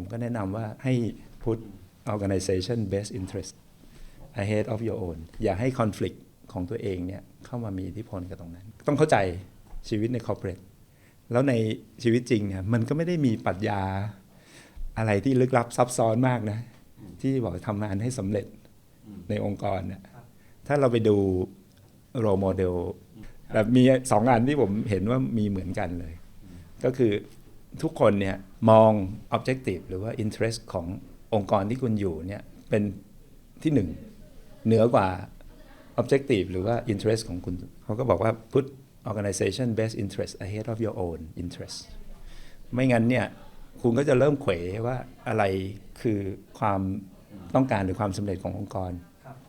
ผมก็แนะนำว่าให้ put organization best interest ahead of your own อย่าให้ conflict ของตัวเองเนี่ยเข้ามามีอิทธิพลกับตรงนั้น ต้องเข้าใจชีวิตใน corporate แล้วในชีวิตจริงเนี่ยมันก็ไม่ได้มีปรัชญาอะไรที่ลึกลับซับซ้อนมากนะ ที่บอกทำงานให้สำเร็จในองค์กรเนี่ยถ้าเราไปดูโรโมเดลแบบมีสองอันที่ผมเห็นว่ามีเหมือนกันเลย ก็คือ ทุกคนเนี่ยมอง objective หรือว่า interest ขององค์กรที่คุณอยู่เนี่ยเป็นที่หนึ่งเหนือกว่า objective หรือว่า interest ของคุณ เขาก็บอกว่า put organization best interest ahead of your own interest ไม่งั้นเนี่ยคุณก็จะเริ่มเขวว่าอะไรคือความต้องการหรือความสำเร็จขององค์กร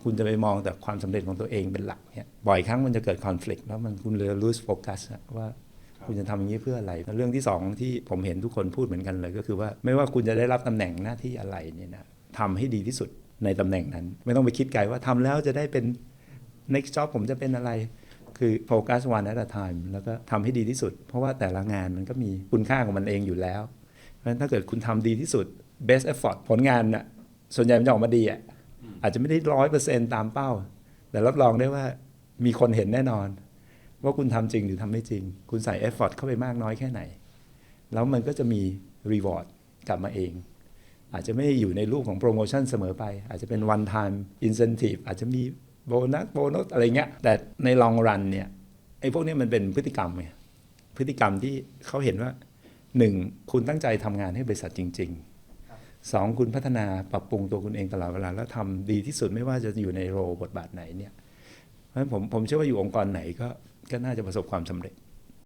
คุณจะไปมองแต่ความสำเร็จของตัวเองเป็นหลักเนี่ยบ่อยครั้งมันจะเกิด conflict แล้วมันคุณเลย lose focus ว่า คุณจะทำอย่างนี้เพื่ออะไรแล้วเรื่องที่สองที่ผมเห็นทุกคนพูดเหมือนกันเลย ก็คือว่าไม่ว่าคุณจะได้รับตำแหน่งหน้าที่อะไรเนี่ยนะทำให้ดีที่สุดในตำแหน่งนั้น ไม่ต้องไปคิดไกลว่าทำแล้วจะได้เป็น next job ผมจะเป็นอะไร คือโฟกัส one at a time แล้วก็ทำให้ดีที่สุด เพราะว่าแต่ละงานมันก็มีคุณค่าของมันเองอยู่แล้วเพราะฉะนั้นถ้าเกิดคุณทำดีที่สุด best effort ผลงานน่ะส่วนใหญ่มันจะออกมาดีอะอาจจะไม่ได้ร้อยเปอร์เซ็นตามเป้า แต่รับรองได้ว่ามีคนเห็นแน่นอน ว่าคุณทำจริงหรือทำไม่จริง คุณใส่ effort เข้าไปมากน้อยแค่ไหน แล้วมันก็จะมี reward กลับมาเอง อาจจะไม่ได้อยู่ในรูปของโปรโมชั่นเสมอไป อาจจะเป็น one time incentive อาจจะมีโบนัสโบนัสอะไรเงี้ย แต่ใน long run เนี่ยไอ้พวกนี้มันเป็นพฤติกรรมไงพฤติกรรมที่เขาเห็นว่าหนึ่งคุณตั้งใจทำงานให้บริษัทจริงๆสองคุณพัฒนาปรับปรุงตัวคุณเองตลอดเวลา แล้วทำดีที่สุดไม่ว่าจะอยู่ในโรบทบาทไหนเนี่ยเพราะฉะนั้นผมผมเชื่อว่าอยู่องค์กรไหนก็ ก็น่าจะประสบความสำเร็จ